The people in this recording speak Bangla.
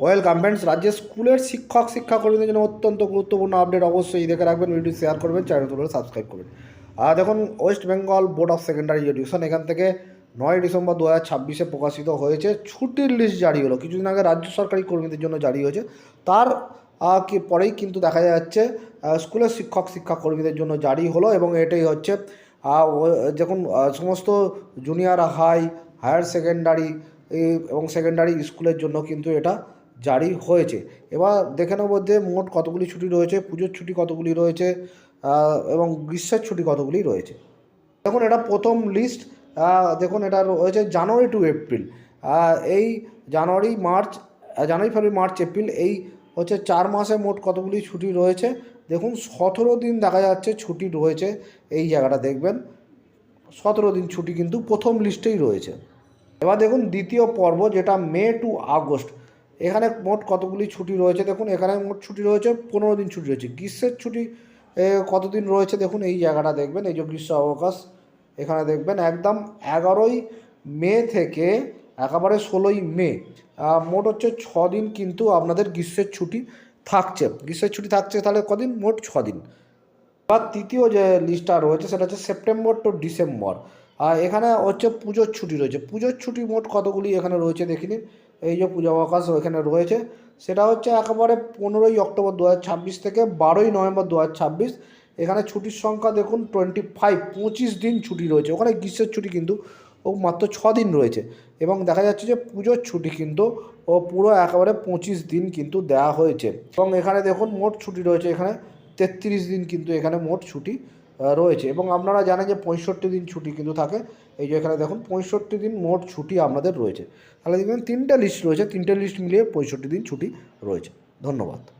ওয়েলকাম ফ্রেন্ডস রাজ্যের স্কুলের শিক্ষক শিক্ষাকর্মীদের জন্য অত্যন্ত গুরুত্বপূর্ণ আপডেট অবশ্যই দেখে রাখবেন ভিডিও শেয়ার করবেন চ্যানেলগুলো সাবস্ক্রাইব করবেন। আর দেখুন West Bengal board of secondary education এখান থেকে নয় ডিসেম্বর দু হাজার ছাব্বিশে প্রকাশিত হয়েছে। ছুটির লিস্ট জারি হলো কিছুদিন আগে রাজ্য সরকারি কর্মীদের জন্য জারি হয়েছে। তার পরেই কিন্তু দেখা যাচ্ছে স্কুলের শিক্ষক শিক্ষাকর্মীদের জন্য জারি হলো এবং এটাই হচ্ছে আহ, সমস্ত জুনিয়র হাই হায়ার সেকেন্ডারি এবং সেকেন্ডারি স্কুলের জন্য কিন্তু এটা জারি হয়েছে। এবার দেখে নেব যে মোট কতগুলি ছুটি রয়েছে, পুজোর ছুটি কতগুলি রয়েছে এবং গ্রীষ্মের ছুটি কতগুলি রয়েছে। দেখুন, এটা প্রথম লিস্ট দেখুন, এটা রয়েছে জানুয়ারি টু এপ্রিল এই January, March, January, February, March, April, এই হচ্ছে চার মাসে মোট কতগুলি ছুটি রয়েছে। দেখুন, সতেরো দিন দেখা যাচ্ছে ছুটি রয়েছে এই জায়গাটা দেখবেন। সতেরো দিন ছুটি কিন্তু প্রথম লিস্টেই রয়েছে। এবার দেখুন, দ্বিতীয় পর্ব যেটা মে টু আগস্ট এখানে মোট কতগুলি ছুটি রয়েছে দেখুন, এখানে মোট ছুটি রয়েছে পনেরো দিন ছুটি রয়েছে। গ্রীষ্মের ছুটি কতদিন রয়েছে দেখুন, এই জায়গাটা দেখবেন, এই যে গ্রীষ্ম অবকাশ, এখানে দেখবেন একদম এগারোই মে থেকে একেবারে ষোলোই মে মোট হচ্ছে ছ দিন কিন্তু আপনাদের গ্রীষ্মের ছুটি থাকছে। গ্রীষ্মের ছুটি থাকছে তাহলে কদিন? মোট ছ দিন। এবার তৃতীয় যে লিস্টটা রয়েছে সেটা হচ্ছে সেপ্টেম্বর টু ডিসেম্বর আর এখানে হচ্ছে পুজোর ছুটি রয়েছে। পুজোর ছুটি মোট কতগুলি এখানে রয়েছে দেখিনি। এই যে পূজা অবকাশ এখানে রয়েছে, সেটা হচ্ছে একেবারে পনেরোই অক্টোবর দু থেকে বারোই নভেম্বর দু এখানে ছুটির সংখ্যা দেখুন টোয়েন্টি ফাইভ পঁচিশ দিন ছুটি রয়েছে। ওখানে গ্রীষ্মের ছুটি কিন্তু ও মাত্র ছ দিন রয়েছে। এবং দেখা যাচ্ছে যে পুজোর ছুটি কিন্তু ও পুরো একেবারে পঁচিশ দিন কিন্তু দেওয়া হয়েছে। এবং এখানে দেখুন মোট ছুটি রয়েছে এখানে, তেত্রিশ দিন কিন্তু এখানে মোট ছুটি রয়েছে। এবং আপনারা জানেন যে পঁয়ষট্টি দিন ছুটি কিন্তু থাকে। এই যে এখানে দেখুন, পঁয়ষট্টি দিন মোট ছুটি আপনাদের রয়েছে। তাহলে দেখবেন তিনটা লিস্ট রয়েছে। তিনটে লিস্ট মিলিয়ে পঁয়ষট্টি দিন ছুটি রয়েছে। ধন্যবাদ।